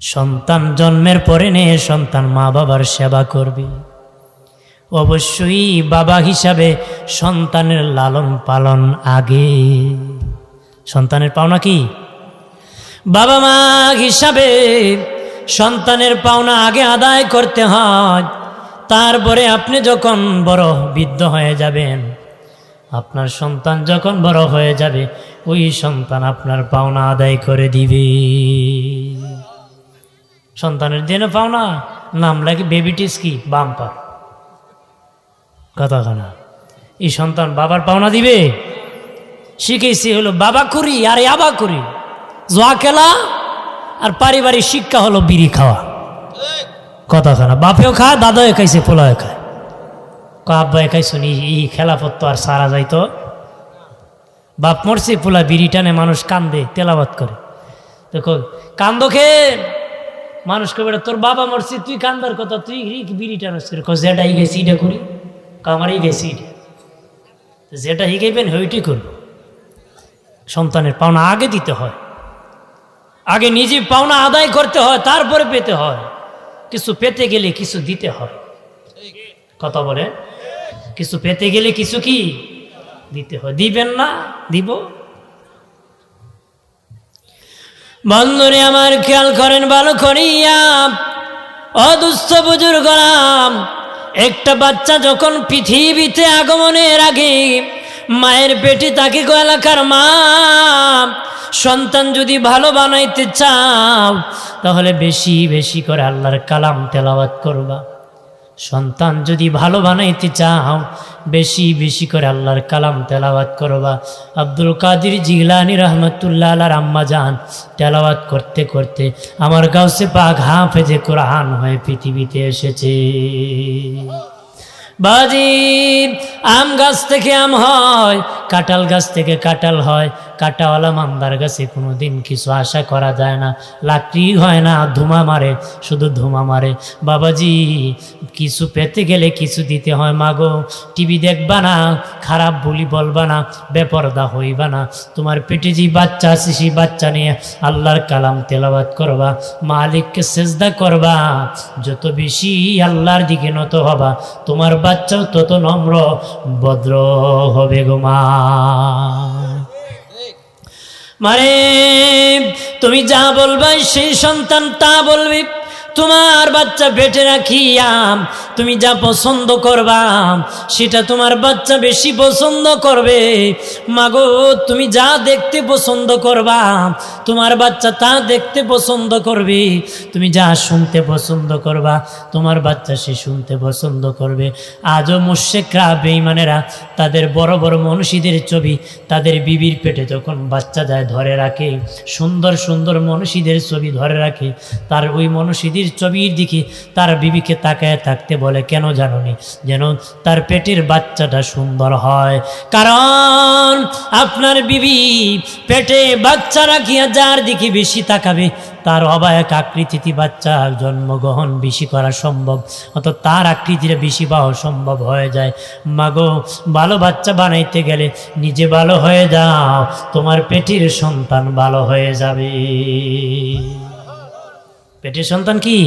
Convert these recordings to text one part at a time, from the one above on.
সন্তান জন্মের পরে নে, সন্তান মা বাবার সেবা করবে। অবশ্যই বাবা হিসাবে সন্তানের লালন পালন আগে। সন্তানের পাওনা কি? বাবা মা হিসাবে সন্তানের পাওনা আগে আদায় করতে হয়। তারপরে আপনি যখন বড় বৃদ্ধ হয়ে যাবেন, আপনার সন্তান যখন বড় হয়ে যাবে, ওই সন্তান আপনার পাওনা আদায় করে দিবে। সন্তানের জন্য পাওনা নাম লাগে বেবিটিস কি বাম্পার কথা না এই সন্তান বাবার পাওনা দিবে? শিখেছি হলো বাবা করি আর আবা করি জোয়া খেলা আর পারিবারিক শিক্ষা হলো বিড়ি খাওয়া। কথা খানা বাপেও খায়, দাদাও খাইছে, পোলাও খায়। আব্বা খাইছো নি? এই খেলাপত্র আর সারা যাইতো। বাপ মরছে, পোলা বিড়ি টানে মানুষ কান্দে, তেলাবাত করে। দেখো, কান্দ খে মানুষ কবে তোর বাবা মরছে, তুই কান্দার কথা, তুই বিড়ি টানস যেটা গেছি, এটা করি। কামারই গেছি এটা। যেটা হিগেবেন ওইটি করব সন্তানের পাওনা আগে দিতে হয়। আগে নিজে পাওনা আদায় করতে হয়, তারপরে পেতে হয়। কিছু পেতে গেলে কিছু দিতে হয়। কথা বলে কিছু পেতে গেলে কিছু কি? দিতে হয়। দিবেন না, দিব। বন্ধুরে আমার খেয়াল করেন ভালো করিয়া অদুস্থ বুজুর্গরাম একটা বাচ্চা যখন পৃথিবীতে আগমনের আগে মায়ের পেটে তাকে এলাকার মা, সন্তান যদি ভালো বানাইতে চাও, তাহলে বেশি বেশি করে আল্লাহর কালাম তেলাওয়াত করবা। সন্তান যদি ভালো বানাইতে চাও, বেশি বেশি করে আল্লাহর কালাম তেলাওয়াত করবা। আব্দুল কাদির জিলানি রহমতুল্লাহ আল্লাহর আম্মা যান তেলাওয়াত করতে করতে আমার গাউসে পাক হাফেজে কোরআন হয়ে পৃথিবীতে এসেছে। বাজি আম গাছ থেকে আম হয়, কাঁঠাল গাছ থেকে কাঁঠাল হয় কাঁটাওয়ালা মান্দার গাছে কোনো দিন কিছু আশা করা যায় না। লাকড়ি হয় না, ধুমা মারে, শুধু ধুমা মারে। বাবাজি, কিছু পেতে গেলে কিছু দিতে হয়, মাগো, টিভি দেখবা না, খারাপ বলি বলবা না, বেপরদা হইবা না। তোমার পেটে যে বাচ্চা আছে, সেই বাচ্চা নিয়ে আল্লাহর কালাম তেলাবাদ করবা, মালিককে সেজদা করবা। যত বেশি আল্লাহর দিকে নত হবা, তোমার বাচ্চাও তত নম্র, ভদ্র হবে গো মা। মানে তুমি যা বলবা সেই সন্তান তা বলবে। তোমার বাচ্চা পেটে রাখিয়াম, তুমি যা পছন্দ করবা, সেটা তোমার বাচ্চা বেশি পছন্দ করবে। মাগো, তুমি যা দেখতে পছন্দ করবা তোমার বাচ্চা তা দেখতে পছন্দ করবে, তুমি যা শুনতে পছন্দ করবা, তোমার বাচ্চা সে শুনতে পছন্দ করবে। আজও মুশেকরা বেইমানেরা তাদের বড় বড় মনীষীদের ছবি, তাদের বিবির পেটে যখন বাচ্চা যায় ধরে রাখে, সুন্দর সুন্দর মনীষীদের ছবি ধরে রাখে, তার ওই মনীষীদের ছবির দিকে তার বিবিকে তাকায় থাকতে বলে, কেন জানুনি যেন তার পেটের বাচ্চাটা সুন্দর হয়? কারণ আপনার বিবি পেটে বাচ্চা রাখিয়া যার দিকে বেশি তাকাবে, তার অবায়ক আকৃতিতে বাচ্চা জন্মগ্রহণ বেশি করা সম্ভব। অত তার আকৃতিটা বেশি পাওয়া সম্ভব হয়ে যায়। মাগো, ভালো বাচ্চা বানাইতে গেলে নিজে ভালো হয়ে যাও, তোমার পেটের সন্তান ভালো হয়ে যাবে। পেটের সন্তান কি?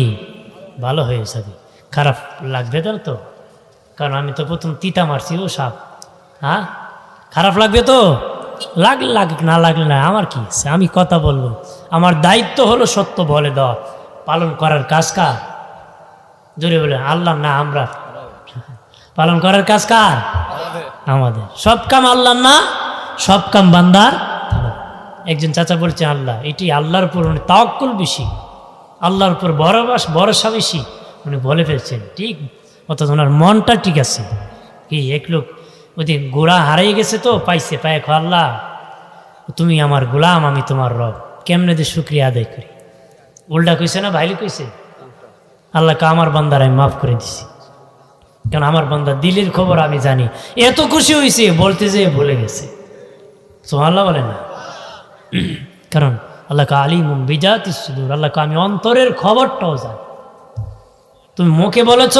ভালো হয়ে যাবে। খারাপ লাগবে তো তো। কারণ আমি তো প্রথম তিতা মারছি, ও সাপ। হ্যাঁ? খারাপ লাগবে তো? লাগলে লাগ না লাগলে না, আমার কি আমি কথা বলব। আমার দায়িত্ব হলো সত্য বলে দেওয়া। পালন করার কাজ কার? জোরে বলে আল্লাহ না, আমরা। পালন করার কাজ কার? আমাদের। সব কাম আল্লাহ না, সব কাম বান্দার। একজন চাচা বলছে, আল্লাহ, এটি আল্লাহর উপর উনি তাওয়াক্কুল বেশি। আল্লাহর উপর বড়বাস ভরসা বেশি। উনি বলে ফেলছেন, ঠিক? অর্থাৎ ওনার মনটা ঠিক আছে। কি, এক লোক ওদিন গোড়া হারিয়ে গেছে তো, পাইছে, পায়ে খো আল্লাহ। তুমি আমার গোলাম, আমি তোমার রব। কেমনে দিয়ে শুক্রিয়া আদায় করি। উল্টা কইছে না, ভাইলি কইছে? আল্লাহকে আমার বান্দার আমি মাফ করে দিছি। কারণ আমার বান্দা দিলের খবর আমি জানি। এত খুশি হয়েছে বলতে যেয়ে ভুলে গেছে। সোহাল্লাহ বলে না? কারণ আল্লাহকে আলিম বিজাতি সুদূর। আল্লাহকে আমি অন্তরের খবরটাও জানি। তুমি মুখে বলেছ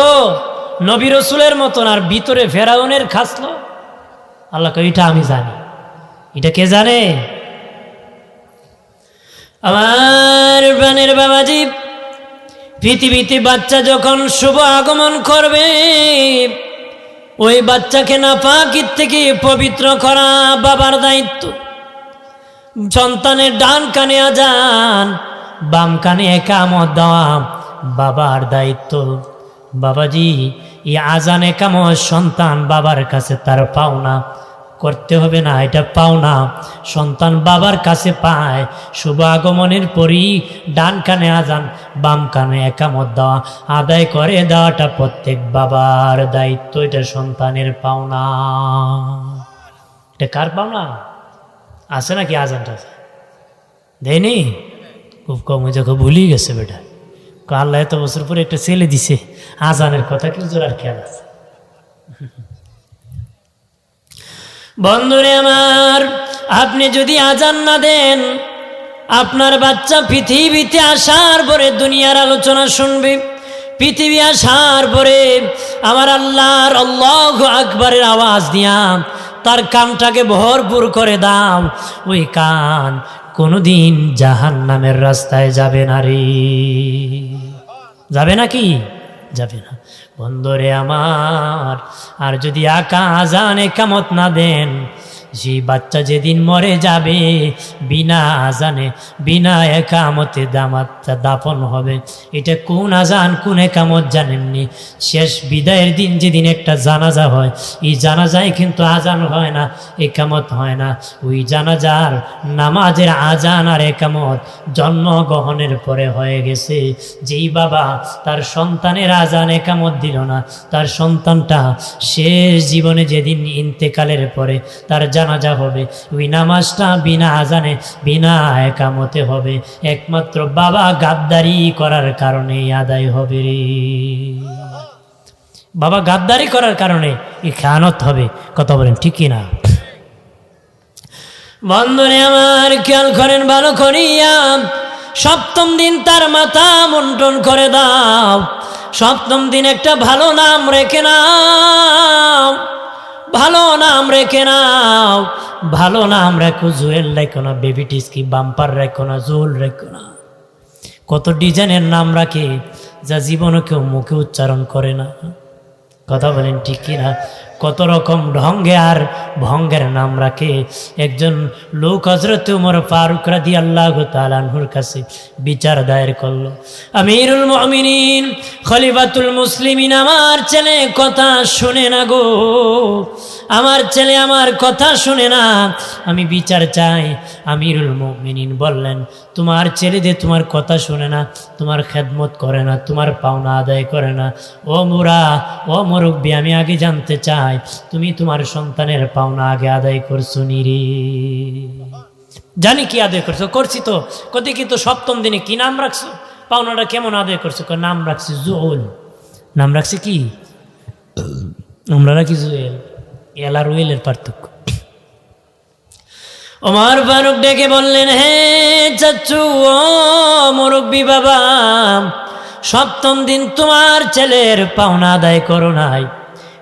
নবী রসুলের মতন আর ভিতরে ফেরাউনের খাসলো? আল্লাহকে এটা আমি জানি। এটা কে জানে? আমার প্রাণের বাবাজি, পৃথিবীতে বাচ্চা যখন শুভ আগমন করবে, ওই বাচ্চাকে না পাকির থেকে পবিত্র করা বাবার দায়িত্ব। সন্তানের ডান কানে আজান, বাম কানে একামত দেওয়া বাবার দায়িত্ব। বাবাজি এই আজান একামত সন্তান বাবার কাছে তার পাওনা। করতে হবে না, এটা পাওনা। সন্তান বাবার কাছে পায়, শুভ আগমনের পরই ডান কানে আজান, বাম কানে একামত দেওয়া। আদায় করে দেওয়াটা প্রত্যেক বাবার দায়িত্ব, এটা সন্তানের পাওনা। এটা কার পাওনা? আছে নাকি আজানটা দেয়নি? খুব কম খুব ভুলেই গেছে বেটা। আল্লাহ এত বছর পরে একটা ছেলে দিছে। আজানের কথা কি জোরার খেয়াল আছে? বন্ধুরে আমার, আপনি যদি আজান না দেন, আপনার বাচ্চা পৃথিবীতে আসার পরে দুনিয়ার আলোচনা শুনবে। পৃথিবী আসার পরে আমার আল্লাহর আল্লাহ আকবরের আওয়াজ দিয়া তার কানটাকে ভরপুর করে দাও। ওই কান কোনোদিন জাহান নামের রাস্তায় যাবে না রে। যাবে নাকি যাবে না। বন্ধরে আমার, আর যদি আকা আজান একামত না দেন সেই বাচ্চা যেদিন মরে যাবে, বিনা আজানে, বিনা একামতে দামাতটা দাপন হবে। এটা কোন আজান, কোন একামত জানেননি। শেষ বিদায়ের দিন যেদিন একটা জানাজা হয়, এই জানাজায় কিন্তু আজান হয় না, একামত হয় না। ওই জানাজার নামাজের আজান আর একামত জন্মগ্রহণের পরে হয়ে গেছে। যেই বাবা তার সন্তানের আজান একামত দিল না, তার সন্তানটা শেষ জীবনে যেদিন ইন্তেকালের পরে তার জানাজা হবে। ওই নামাজটা বিনা আজানে, বিনা একামতে হবে। একমাত্র বাবা গাদ্দারি করার কারণে আদায় হবে রে। বাবা গাদ্দারি করার কারণে খেয়ানত হবে। কথা বলেন ঠিকই না? বন্ধনে আমার, খেয়াল করেন ভালো করিয়া। সপ্তম দিন তার মাথা মন্টন করে দাও। সপ্তম দিন একটা ভালো নাম রেখে নাও। ভালো নাম রেখে নাও। ভালো নাম রেখো, জুয়েল রেখো না, বেবি টিস্কি, বাম্পার রেখো না জোল রেখো না। কত ডিজাইনের নাম রাখে যা জীবনে কেউ মুখে উচ্চারণ করে না। কথা বলেন ঠিক কিনা? কত রকম ঢঙ্গে আর ভঙ্গের নাম রাখে। একজন লোক হজরত উমর ফারুক রাদি আল্লাহ তালানহুর কাছে বিচার দায়ের করল। আমিরুল মমিনিন, খলিফাতুল মুসলিমিন, আমার ছেলে কথা শুনে না গো। আমার ছেলে আমার কথা শুনে না। আমি বিচার চাই, আমিরুল মমিনিন বললেন তোমার ছেলে তোমার কথা শুনে না, তোমার খেদমত করে না, তোমার পাওনা আদায় করে না। ও মুরা, ও মুরব্বী, আমি আগে জানতে চাই, তুমি তোমার সন্তানের পাওনা আগে আদায় করছ নিরে জানি কি আদায় করছ, করছি তো। কত কি তো সপ্তম দিনে কি নাম রাখছো? পাওনাটা কেমন আদায় করছ? নাম রাখছি জুয়েল নাম রাখছি কি? আমরা রাখি জুয়েল। এল আর ওয়েলের পার্থক্য। ওমর ফারুক ডেকে বললেন, হে চাচু, ও মুরব্বী বাবা, সপ্তম দিন তোমার ছেলের পাওনা আদায় করো নাই।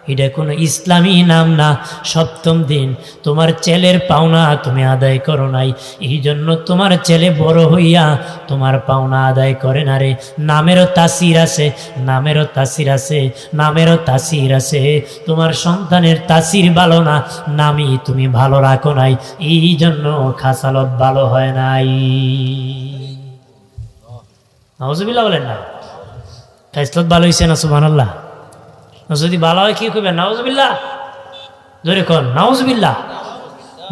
এটা কোনো ইসলামী নাম না। সপ্তম দিন, তোমার ছেলের পাওনা তুমি আদায় করো নাই। এই জন্য তোমার ছেলে বড় হইয়া তোমার পাওনা আদায় করে না রে। নামেরও তাসির আছে, নামেরও তাসির আছে, নামেরও তাসির আছে। তোমার সন্তানের তাসির ভালো না, নামই তুমি ভালো রাখো নাই। এই জন্য খাসালত ভালো হয় নাই। বলেন না। খাইসলত ভালো হয়েছে না সুবান আল্লাহ যদি ভালো হয় কি করবে নাউজবিল্লা জোরে কর নাউজবিল্লা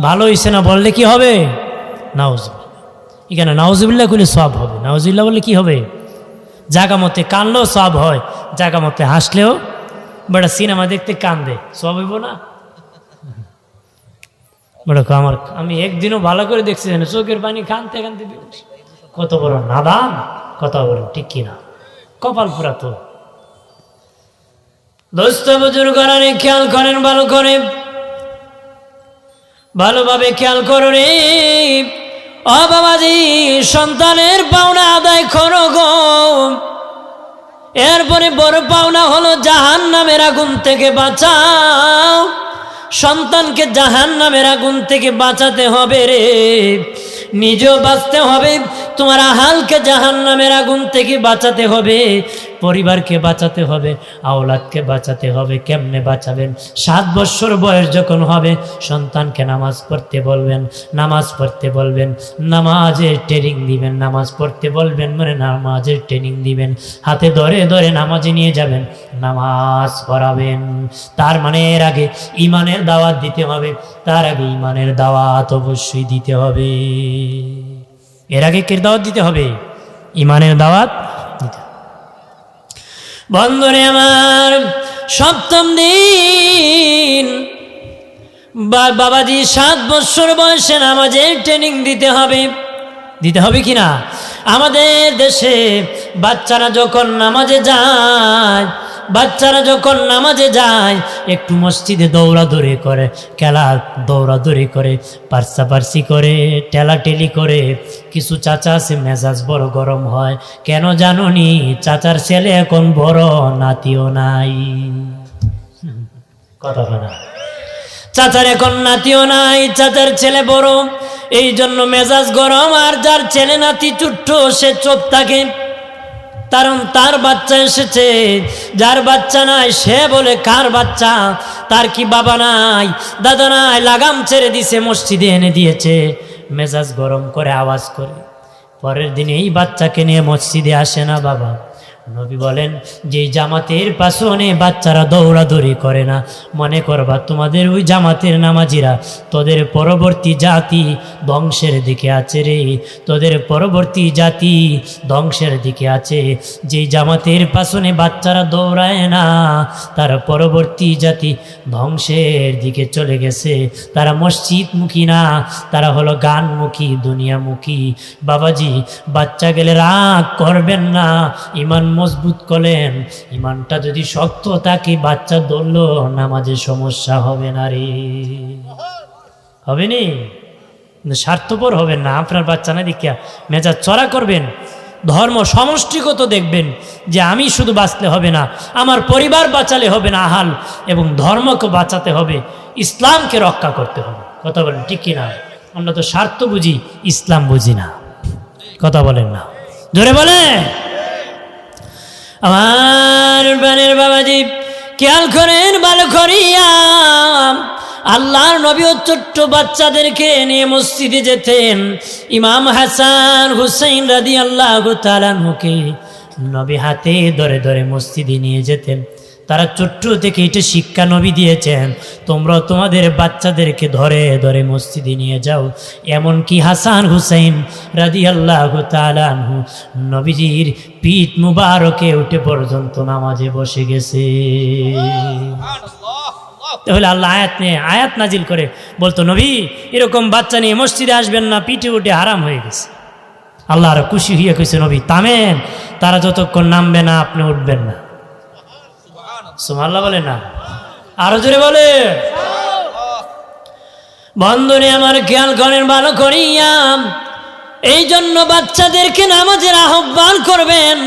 ভালো হয়েছে না বললে কি হবে? নাউজ এখানে নাউজবিল্লা করলে সব হবে। নাউজবিল্লা বললে কি হবে? জাগা মতে কানলেও সব হয়, জাগা মতে হাসলেও। বেটা সিনেমা দেখতে কান্দে সব হইব না? বেটা আমার আমি একদিনও ভালো করে দেখছি জানি চোখের পানি কানতে কানতে। কত বড় নাদান, কথা বলেন ঠিক কিনা। কপাল পুরা তো দোস্ত বুজুর্গরানে, খেয়াল করেন ভালো করে। ভালোভাবে খেয়াল করো রে। ও বাবাজি, সন্তানের পাওনা আদায় করো গো। এরপরে বড় পাওনা হলো জাহান নামের আগুন থেকে বাঁচাও। সন্তানকে জাহান নামের আগুন থেকে বাঁচাতে হবে রে। নিজেও বাঁচতে হবে। তোমার আহালকে জাহান নামের আগুন থেকে বাঁচাতে হবে, পরিবারকে বাঁচাতে হবে, আওলাদকে বাঁচাতে হবে, কেমনে বাঁচাবেন? সাত বৎসর বয়স যখন হবে, সন্তানকে নামাজ পড়তে বলবেন, নামাজ পড়তে বলবেন, নামাজের ট্রেনিং দিবেন, নামাজ পড়তে বলবেন মানে নামাজের ট্রেনিং দিবেন, হাতে ধরে ধরে নামাজে নিয়ে যাবেন, নামাজ পড়াবেন। তার মানে এর আগে ইমানের দাওয়াত দিতে হবে, তার আগে ইমানের দাওয়াত অবশ্যই দিতে হবে। এর আগে কে দাওয়াত দিতে হবে? ইমানের দাওয়াত দিতে। আমার সপ্তম দিন। বাবাজি সাত বছর বয়সে নামাজের ট্রেনিং দিতে হবে। দিতে হবে কি না আমাদের দেশে বাচ্চারা যখন নামাজে যায় বাচ্চারা যখন নামাজে যায়, একটু মসজিদে দৌড়াদৌড়ি করে খেলা দৌড়াদৌড়ি করে, পার্সাপার্সি করে টেলাটেলি করে, কিছু চাচা আছে, মেজাজ বড় গরম হয়। কেন জানো নি চাচার ছেলে এখন বড়, নাতিও নাই। কথা না। চাচার এখন নাতিও নাই, চাচার ছেলে বড়। এই জন্য মেজাজ গরম, আর যার ছেলে নাতি চুট্ট, সে চোপ থাকে। কারণ তার বাচ্চা এসেছে। যার বাচ্চা নাই, সে বলে, কার বাচ্চা? তার কি বাবা নাই? দাদা নাই, লাগাম ছেড়ে দিছে, মসজিদে এনে দিয়েছে। মেজাজ গরম করে আওয়াজ করে। পরের দিন এই বাচ্চাকে নিয়ে মসজিদে আসে না বাবা। নবী বলেন, যে জামাতের পাশনে বাচ্চারা দৌড়াদৌড়ি করে না, মনে করবা তোমাদের ওই জামাতের নামাজিরা তোদের পরবর্তী জাতি ধ্বংসের দিকে আছে রে, তোদের পরবর্তী জাতি ধ্বংসের দিকে আছে। যে জামাতের পাশনে বাচ্চারা দৌড়ায় না, তার পরবর্তী জাতি ধ্বংসের দিকে চলে গেছে। তারা মসজিদমুখী না, তারা হলো গানমুখী, দুনিয়ামুখী। বাবাজি, বাচ্চা গেলে রাগ করবেন না, ইমান মজবুত করলেন ইমানটা যদি শক্ত থাকে, বাচ্চা ধরলো, নামাজে সমস্যা হবে না রে। হবে নি? স্বার্থপর হবেন না। আপনার বাচ্চা না দেখিয়া মেজাজ চড়া করবেন। ধর্ম সমষ্টিগত দেখবেন যে আমি শুধু বাঁচলে হবে না, আমার পরিবার বাঁচালে হবে না আহাল, এবং ধর্মকে বাঁচাতে হবে, ইসলামকে রক্ষা করতে হবে। কথা বলেন ঠিক কিনা? আমরা তো স্বার্থ বুঝি, ইসলাম বুঝি না। কথা বলেন না। ধরে বলে আমার প্রাণের বাবাজি, খেয়াল করেন, ভালো করিয়া। আল্লাহর নবী ও ছোট্ট বাচ্চাদেরকে নিয়ে মসজিদে যেতেন। ইমাম হাসান হুসাইন রাদি আল্লাহ তালানহুকে নবী হাতে ধরে ধরে মসজিদে নিয়ে যেতেন। তারা ছোট্ট থেকে এটা শিক্ষা নবী দিয়েছেন। তোমরা তোমাদের বাচ্চাদেরকে ধরে ধরে মসজিদে নিয়ে যাও। এমনকি হাসান হুসাইন রাজি আল্লাহ তালানহু নবীজির পিঠ মুবারকে উঠে পর্যন্ত নামাজে বসে গেছে। তাহলে আল্লাহ আয়াত নিয়ে আয়াত নাজিল করে বলতো, নবী, এরকম বাচ্চা নিয়ে মসজিদে আসবেন না, পিঠে উঠে হারাম হয়ে গেছে। আল্লাহ আরও খুশি হইয়া কইছে, নবী তামেন তারা যতক্ষণ নামবে না, আপনি উঠবেন না। সুমাল্লাহ বলে না। আরও জোরে বলে। বন্ধনে আমার খেয়াল করেন, ভালো করিয়াম এই জন্য বাচ্চাদেরকে নামাজের আহ্বান করবেন।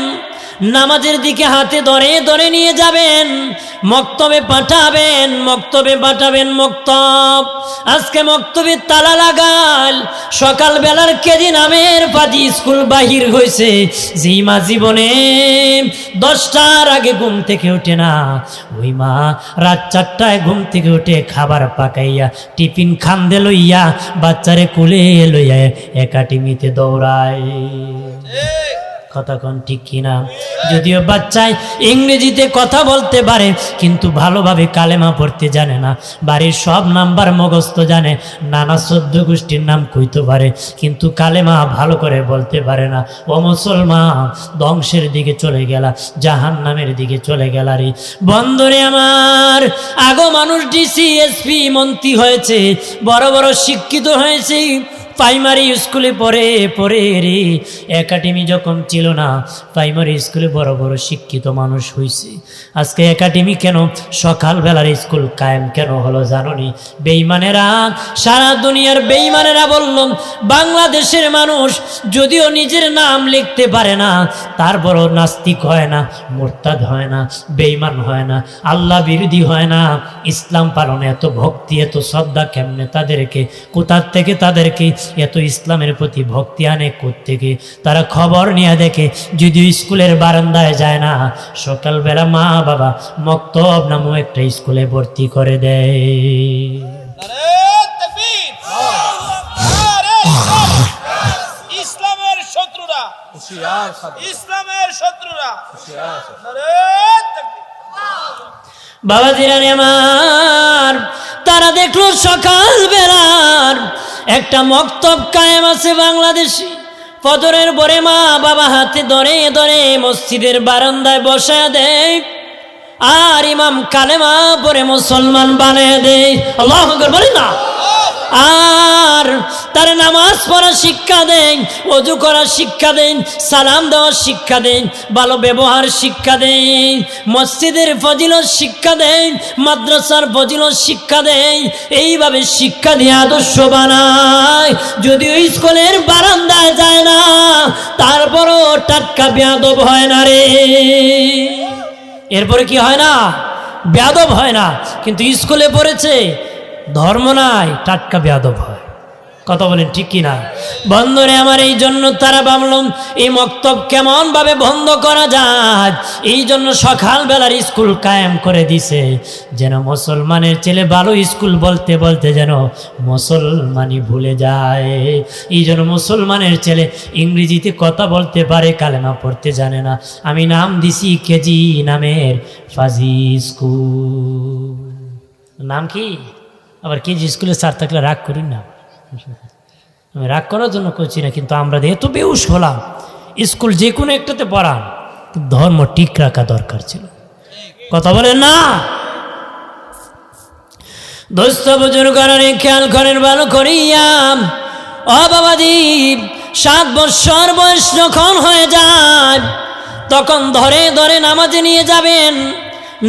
নামাজের দিকে হাতে ধরে ধরে নিয়ে যাবেন, মক্তবে পাঠাবেন মক্তবে পাঠাবেন মক্তব। আজকে মক্তবে তালা লাগাল সকাল বেলার কেজি নামের পাজি স্কুল বাহির হয়েছে যেই মা জীবনে দশটার আগে ঘুম থেকে ওঠে না, ওই মা রাত চারটায় ঘুম থেকে উঠে খাবার পাকাইয়া, টিফিন খান্দে লইয়া, বাচ্চারে কুলে লইয়া একাডেমিতে দৌড়ায়। কতক্ষণ ঠিক কিনা? যদিও বাচ্চায় ইংরেজিতে কথা বলতে পারে, কিন্তু ভালোভাবে কালেমা পড়তে জানে না। বাড়ির সব নাম্বার মগস্ত জানে, নানা সদ্য গোষ্ঠীর নাম কইতে পারে, কিন্তু কালেমা ভালো করে বলতে পারে না। ও মুসলমান, ধ্বংসের দিকে চলে গেলা জাহান নামের দিকে চলে গেলা রে। বন্ধরে আমার আগো মানুষ ডিসি এসপি মন্ত্রী হয়েছে, বড় বড় শিক্ষিত হয়েছে প্রাইমারি স্কুলে পড়ে পড়ে রে। একাডেমি যখন ছিল না, প্রাইমারি স্কুলে বড় বড় শিক্ষিত মানুষ হয়েছে আজকে একাডেমি কেন? সকালবেলার স্কুল কায়েম কেন হলো জাননি? বেইমানেরা, সারা দুনিয়ার বেইমানেরা বলল, বাংলাদেশের মানুষ যদিও নিজের নাম লিখতে পারে না তারপর নাস্তিক হয় না, মোরতাদ হয় না, বেইমান হয় না, আল্লাহ বিরোধী হয় না। ইসলাম পালনে এত ভক্তি, এত শ্রদ্ধা কেমনে তাদেরকে? কোথার থেকে তাদেরকে এত ইসলামের প্রতি ভক্তি আনে থেকে তারা খবর নিয়ে দেখে যদিও স্কুলের বারান্দায় যায় না। সকালবেলা মা বাবা মক্তব নামও একটা স্কুলে ভর্তি করে দেয়। নারে তাকবীর নারে ইসলাম। ইসলামের শত্রুরা। ইসলামের শত্রুরা নারে তাকবীর। বাবা জিরানি আমার, তারা দেখল সকাল বেলার একটা মক্তব কায়েম আছে বাংলাদেশে। ফজরের বরে মা বাবা হাতে ধরে ধরে মসজিদের বারান্দায় বসা দেয়। আর ইমাম কালেমা পরে মুসলমান বানিয়ে দেয়। আল্লাহ বলি না। আর তার নামাজ পড়ার শিক্ষা দেন, অজু করার শিক্ষা দেন, সালাম দেওয়ার শিক্ষা দেন, ভালো ব্যবহার শিক্ষা দেন, মসজিদের ফজিলত শিক্ষা দেন, মাদ্রাসার ফজিলত শিক্ষা দেন, এইভাবে শিক্ষা দিয়ে আদর্শ বানায়। যদিও স্কুলের বারান্দায় যায় না, তারপরও টাটকা বেয়াদব হয় না রে। এরপরে কি হয় না? বেয়াদব হয় না। কিন্তু স্কুলে পড়েছে ধর্ম নাই, টাটকা বেয়াদব হয়। কথা বলেন ঠিক কি না? বন্ধরে, আমার এই জন্য তারা ভাবলাম, এই মক্তব কেমন ভাবে বন্ধ করা যায়? এই জন্য সকালবেলার স্কুল কায়েম করে দিছে, যেন মুসলমানের ছেলে ভালো স্কুল বলতে বলতে যেন মুসলমানই ভুলে যায়। এই জন্য মুসলমানের ছেলে ইংরেজিতে কথা বলতে পারে, কালেমা পড়তে জানে না। আমি নাম দিছি কেজি নামের ফাজি স্কুল। নাম কি? আবার কেজি স্কুলে স্যার থাকলে রাগ করি না? আমি রাগ করার জন্য করছি না, কিন্তু আমরা এত বেউস হলাম, স্কুল যে কোনো একটাতে পড়ান ধর্ম ঠিক রাখা দরকার ছিল। কথা বলেন না? দোস্ত বুজুর্গ খেয়াল করেন, ভালো করিয়া ও বাবাজি, সাত বৎসর বয়স যখন হয়ে যায়, তখন ধরে ধরে নামাজে নিয়ে যাবেন,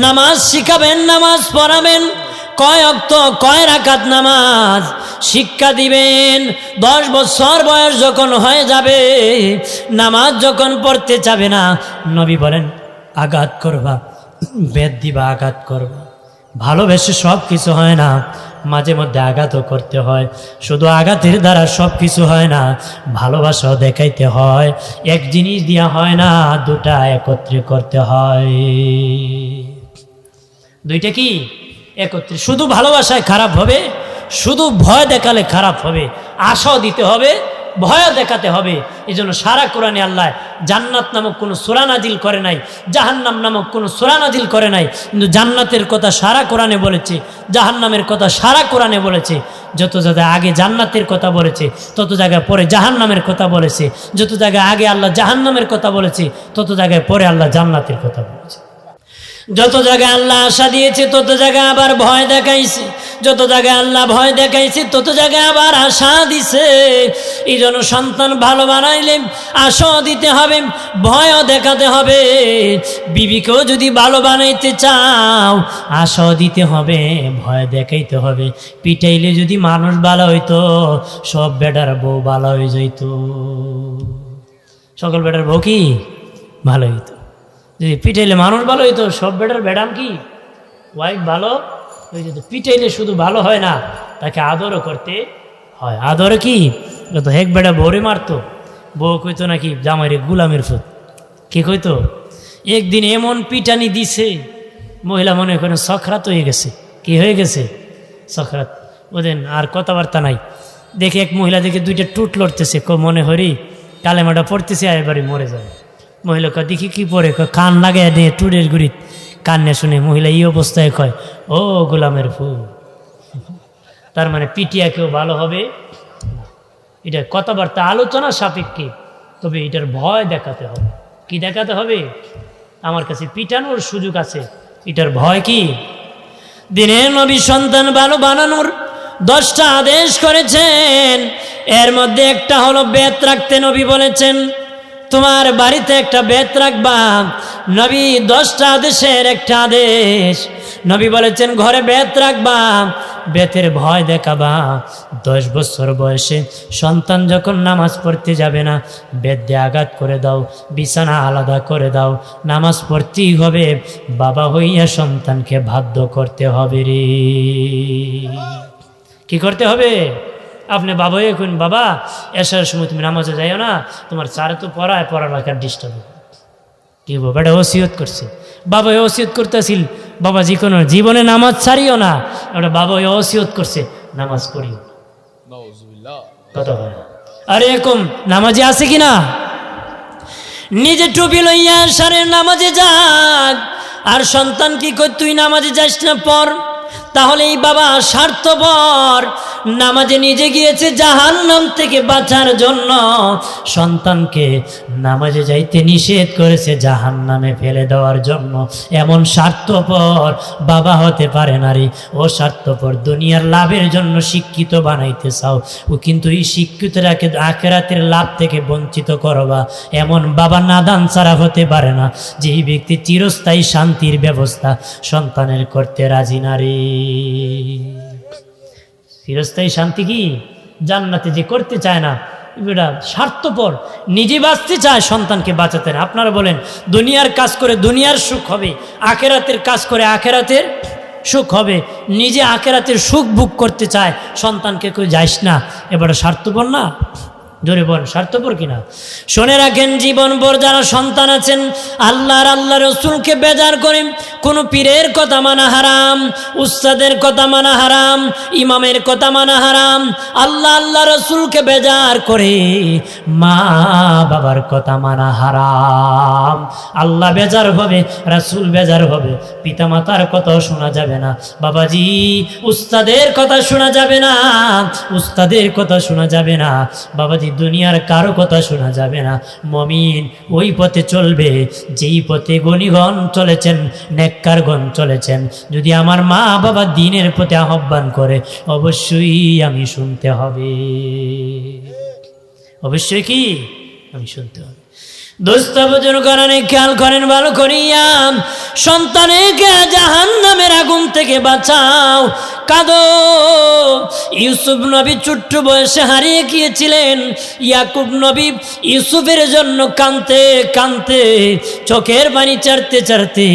নামাজ শিখাবেন, নামাজ পড়াবেন কয় অক্ত, কয় রাকাত নামাজ? শিক্ষা দিবেন, দশ বছর বয়স যখন হয়ে যাবে, নামাজ যখন পড়তে যাবে না, নবী বলেন, আঘাত করবা, বেদ দিবা, আঘাত করবা। ভালোবেসে সব কিছু হয় না, মাঝে মধ্যে আঘাতও করতে হয়। শুধু আঘাতের দ্বারা সব কিছু হয় না ভালোবাসাও দেখাইতে হয়। এক জিনিস দিয়া হয় না, দুটা একত্রে করতে হয়। দুইটা কি? একত্রে। শুধু ভালোবাসায় খারাপ হবে, শুধু ভয় দেখালে খারাপ হবে, আশাও দিতে হবে, ভয়ও দেখাতে হবে। এই জন্য সারা কোরআনে আল্লাহ জান্নাত নামক কোনো সুরানাজিল করে নাই, জাহান্নাম নামক কোনো সুরানাজিল করে নাই, কিন্তু জান্নাতের কথা সারা কোরআনে বলেছে, জাহান্নামের কথা সারা কোরআনে বলেছে, যত জায়গায় আগে জান্নাতের কথা বলেছে, তত জায়গায় পরে জাহান্নামের কথা বলেছে, যত জায়গায় আগে আল্লাহ জাহান্নামের কথা বলেছে, তত জায়গায় পরে আল্লাহ জান্নাতের কথা বলেছে। যত জায়গায় আল্লাহ আশা দিয়েছে, তত জায়গায় আবার ভয় দেখাইছে। যত জায়গায় আল্লাহ ভয় দেখাইছে, তত জায়গায় আবার আশা দিছে। এই জন্য সন্তান ভালো বানাইলে আশাও দিতে হবে, ভয়ও দেখাতে হবে। বিবিকেও যদি ভালো বানাইতে চাও, আশাও দিতে হবে, ভয় দেখাইতে হবে। পিটাইলে যদি মানুষ ভালো হইতো, সব বেটার বউ ভালো হয়ে যাইত। সকল বেটার বউ কি? ভালো হইতো। যদি পিটাইলে মানুষ ভালো হইতো, সব বেটার বেডাম কি? ওয়াইফ ভালো? হয়ে যেত পিটাইলে শুধু ভালো হয় না, তাকে আদরও করতে হয়। আদর কি? তো হেক বেটা বউরে মারতো। বউ কইতো নাকি, জামাইরে গুলামের ফুট কি কইতো? একদিন এমন পিটানি দিছে, মহিলা মনে করেন সখরাত হয়ে গেছে। কি হয়ে গেছে? সখরাত। ওদের আর কথাবার্তা নাই। দেখে এক মহিলা দেখে দুইটা টুট লড়তেছে। ক মনে হরি, কালেমাটা পড়তেছে, এবারে মরে যাবে। মহিলা কয়, দেখি কি পরে কয়, কান লাগাই দিয়ে টুরের গুড়ি কান্নে শুনে মহিলা এই অবস্থায় কয়, ও গোলামের ফুল। তার মানে পিটিয়া কেউ ভালো হবে? এটা কথাবার্তা আলোচনা সাপেক্ষে, তবে এটার ভয় দেখাতে হবে। কি দেখাতে হবে? আমার কাছে পিটানোর সুযোগ আছে। এটার ভয় কি? দিনের নবী সন্তান ভালো বানানোর দশটা আদেশ করেছেন। এর মধ্যে একটা হলো বেত রাখতে নবী বলেছেন তোমার বাড়িতে একটা বেত রাখবা। নবী দশটা আদেশের একটা আদেশ। নবী বলেছেন, ঘরে বেত রাখবা বেতের ভয় দেখাবা। দশ বছর বয়সে সন্তান যখন নামাজ পড়তে যাবে না, বেদ দিয়ে আঘাত করে দাও, বিছানা আলাদা করে দাও। নামাজ পড়তেই হবে, বাবা হইয়া সন্তানকে বাধ্য করতে হবে রে। কি করতে হবে? আপনি বাবা এখন বাবা এসার সময় তুমি নামাজে যাইও না তোমার চারে তো পড়ায় পড়ালেখার ডিস্টার্ব কি বাবা এটা ওসিয়ত করছে। বাবা ওসিয়ত করতেছিল বাবা যে কোনো জীবনে নামাজ ছাড়িও না। ওটা বাবা ওসিয়ত করছে নামাজ পড়িও কথা আরে এরকম নামাজে আছে কি না? নিজে টুপি লইয়া সারের নামাজে যাক আর সন্তান কি কর তুই নামাজে যাস না পর তাহলে এই বাবা স্বার্থপর। নামাজে নিজে গিয়েছে জাহান নাম থেকে বাঁচার জন্য। সন্তানকে নামাজে যাইতে নিষেধ করেছে জাহান নামে ফেলে দেওয়ার জন্য। এমন স্বার্থপর বাবা হতে পারে না রে। ও স্বার্থপর দুনিয়ার লাভের জন্য শিক্ষিত বানাইতে চাও। ও কিন্তু এই শিক্ষিতরাকে আখেরাতের লাভ থেকে বঞ্চিত করবা। এমন বাবা নাদান ছাড়া হতে পারে না। যে এই ব্যক্তি চিরস্থায়ী শান্তির ব্যবস্থা সন্তানের করতে রাজি না চিরস্থায়ী শান্তি কি? জান্নাতে যে করতে চায় না এটা স্বার্থপর, নিজে বাঁচতে চায় সন্তানকে বাঁচাতে। না আপনারা বলেন, দুনিয়ার কাজ করে দুনিয়ার সুখ হবে, আখেরাতের কাজ করে আখেরাতের সুখ হবে, নিজে আখেরাতের সুখ ভোগ করতে চায়, সন্তানকে কেউ যাইস না, এবারে স্বার্থপর না? জোরে বল, স্বার্থপর কিনা? শুনে রাখেন, জীবন ভর যারা সন্তান আছেন, আল্লাহর আল্লাহ রসুলকে বেজার করেন কোন পীরের কথা মানা হারাম, উস্তাদের কথা মানা হারাম, ইমামের কথা মানা হারাম, আল্লাহ আল্লাহ রসুলকে বেজার করে মা বাবার কথা মানা হারাম। আল্লাহ বেজার হবে, রাসুল বেজার হবে পিতা মাতার কথাও শোনা যাবে না, বাবাজি, উস্তাদের কথা শোনা যাবে না, উস্তাদের কথা শোনা যাবে না, বাবাজি দুনিয়ার কারও কথা শোনা যাবে না। মমিন ওই পথে চলবে, যেই পথে গণিগণ চলেছেন, নেককারগণ চলেছেন। যদি আমার মা বাবা দিনের প্রতি আহ্বান করে, অবশ্যই আমি শুনতে হবে। অবশ্যই কি? আমি শুনতে হবে। দোস্ত ভোজন খেয়াল করেন, ভালো করিয়া। সন্তানকে জাহান নামের আগুন থেকে বাঁচাও। কাদো। ইউসুফ নবী ছোট্ট বয়সে হারিয়ে গিয়েছিলেন। ইয়াকুব নবী ইউসুফের জন্য কানতে কানতে চোখের পানি চারতে চারতে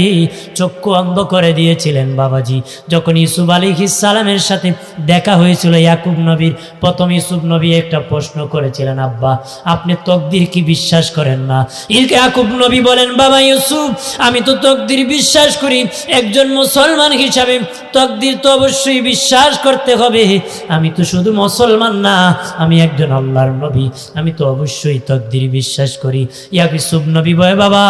চক্ষু অন্ধ করে দিয়েছিলেন বাবাজি। যখন ইউসুফ আলী সালামের সাথে দেখা হয়েছিল ইয়াকুব নবীর, প্রথম ইউসুফ নবী একটা প্রশ্ন করেছিলেন, আব্বা, আপনি তকদির কি বিশ্বাস করেন না? ইয়াকুব নবী বলেন, বাবা ইউসুফ, আমি তো তকদির বিশ্বাস করি। একজন মুসলমান হিসাবে তকদির তো অবশ্যই বিশ্বাস করতে হবে। আমি তো শুধু মুসলমান না, আমি একজন আল্লাহর নবী। আমি তো অবশ্যই তকদির বিশ্বাস করি। ইয়াক ইউসুফ নবী বয় বাবা,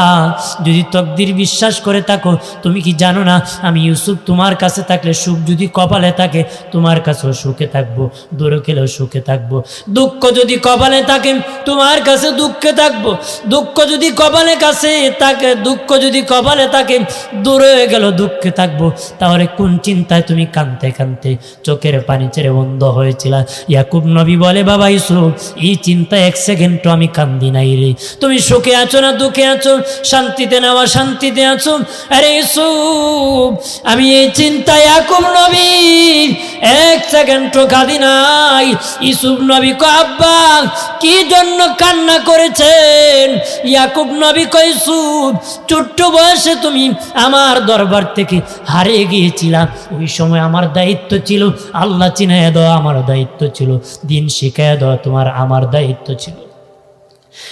যদি তকদির বিশ্বাস করে থাকো, তুমি কি জানো না, আমি ইউসুফ তোমার কাছে থাকলে সুখ যদি কপালে থাকে, তোমার কাছেও সুখে থাকব দূরে গেলেও সুখে থাকব। দুঃখ যদি কপালে থাকে, তোমার কাছে দুঃখে থাকব। দুঃখ যদি কপালে কাছে থাকে, দুঃখ যদি কপালে থাকে, দূরে গেল দুঃখে থাকব। তাহলে কোন চিন্তায় তুমি কানতে কানতে চোখের পানি ছেড়ে বন্ধ হয়েছিল। ইয়াকুব নবী বলে, বাবা ইসুফ এই চিন্তা এক সেকেন্ডও আমি কান্দি নাই রে। তুমি সুখে আছো না দুঃখে আছো? শান্তিতে নেওয়া শান্তিতে আছো? আরে ইসুফ আমি এই চিন্তায় ইয়াকুব নবী এক সেকেন্ডও কাঁদি নাই। ইসুফ নবী কো আব্বা, কি জন্য কান্না করেছেন? ইয়াকুব নবী কইসুফ ছোট্ট বয়সে তুমি আমার দরবার থেকে হারিয়ে গিয়েছিলাম ওই সময় আমার দায়িত্ব ছিল। আল্লাহ চিনাইয়া দেওয়া আমার দায়িত্ব ছিল। দিন শিখাইয়া দেওয়া তোমার আমার দায়িত্ব ছিল।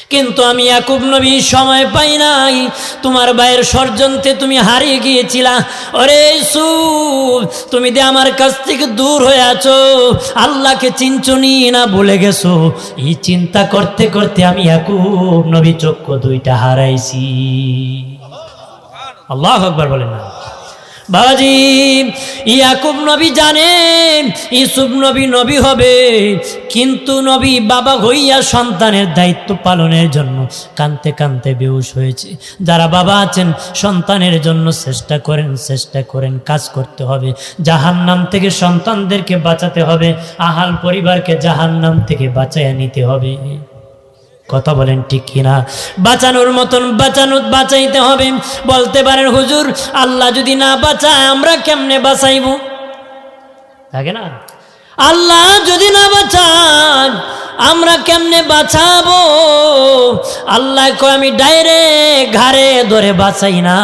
কিন্তু আমি ইয়াকুব নবী সময় পাই নাই। তোমার ভাইয়ের ষড়যন্ত্রে তুমি হারিয়ে গিয়েছিলা। ওরে সুব তুমি যে আমার কাছ থেকে দূর হয়ে আছো, আল্লাহকে চিনচনি না বলে গেছো? এই চিন্তা করতে করতে আমি ইয়াকুব নবী চক্ষু দুইটা হারাইছি। আল্লাহ আকবার বলেন না। বাবাজি, ইয়াকুব নবী জানেন ইসুফ নবী নবী হবে, কিন্তু নবী বাবা হইয়া সন্তানের দায়িত্ব পালনের জন্য কানতে কানতে বেউস হয়েছে। যারা বাবা আছেন, সন্তানের জন্য চেষ্টা করেন চেষ্টা করেন, কাজ করতে হবে। জাহান্নাম থেকে সন্তানদেরকে বাঁচাতে হবে, আহাল পরিবারকে জাহান্নাম থেকে বাঁচাইয়া নিতে হবে। কথা বলেন ঠিক কিনা? বাঁচানোর মতন বাঁচানো বাঁচাইতে হবে। বলতে পারেন, হুজুর, আল্লাহ যদি না বাঁচায়, আমরা কেমনে বাঁচাইব? থাকে না? আল্লাহ যদি না বাঁচান আমরা কেমনে বাঁচাবো? আল্লাহ কয়, আমি ডাইরেক্ট ঘাড়ে ধরে বাঁচাই না।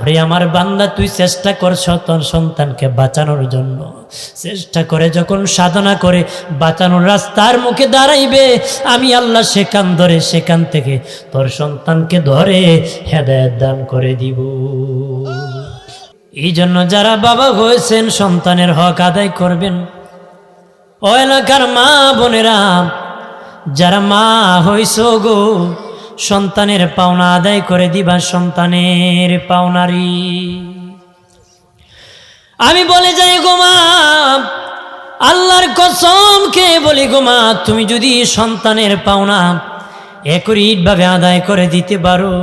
ওরে আমার বান্দা, তুই চেষ্টা করছ তোর সন্তানকে বাঁচানোর জন্য। চেষ্টা করে যখন সাধনা করে, বাঁচানোর রাস্তার মুখে দাঁড়াইবে, আমি আল্লাহ সেখান ধরে সেখান থেকে তোর সন্তানকে ধরে হেদায়ত দান করে দিব। এই জন্য যারা বাবা হয়েছেন, সন্তানের হক আদায় করবেন। ও এলাকার মা বোনেরা যারা মা হইস গো, সন্তানের পাওনা আদায় করে দিবা সন্তানের পাওনারি। আমি বলে যাই গো মা, আল্লাহর কসম কে বলি গো মা, তুমি যদি সন্তানের পাওনা একরিটভাবে আদায় করে দিতে পারো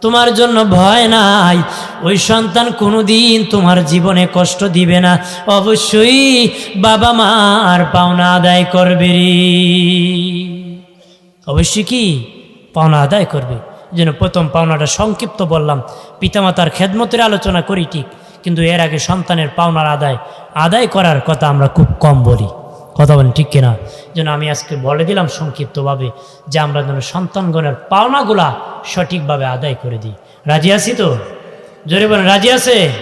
তোমার জন্য ভয় নাই। ওই সন্তান কোনোদিন তোমার জীবনে কষ্ট দিবে না। অবশ্যই বাবা মার পাওনা আদায় করবে রে। অবশ্যই কি? পাওনা আদায় করবে। যেন প্রথম পাওনাটা সংক্ষিপ্ত বললাম। পিতামাতার খেদমতের আলোচনা করি ঠিক। কিন্তু এর আগে সন্তানের পাওনার আদায় আদায় করার কথা আমরা খুব কম বলি। কথা বলেন ঠিক কিনা? যেন আমি আজকে বলে দিলাম সংক্ষিপ্তভাবে যে আমরা যেন সন্তানগণের পাওনাগুলা সঠিকভাবে আদায় করে দিই। রাজি আছি তো? জোরে বলেন, রাজি আছে?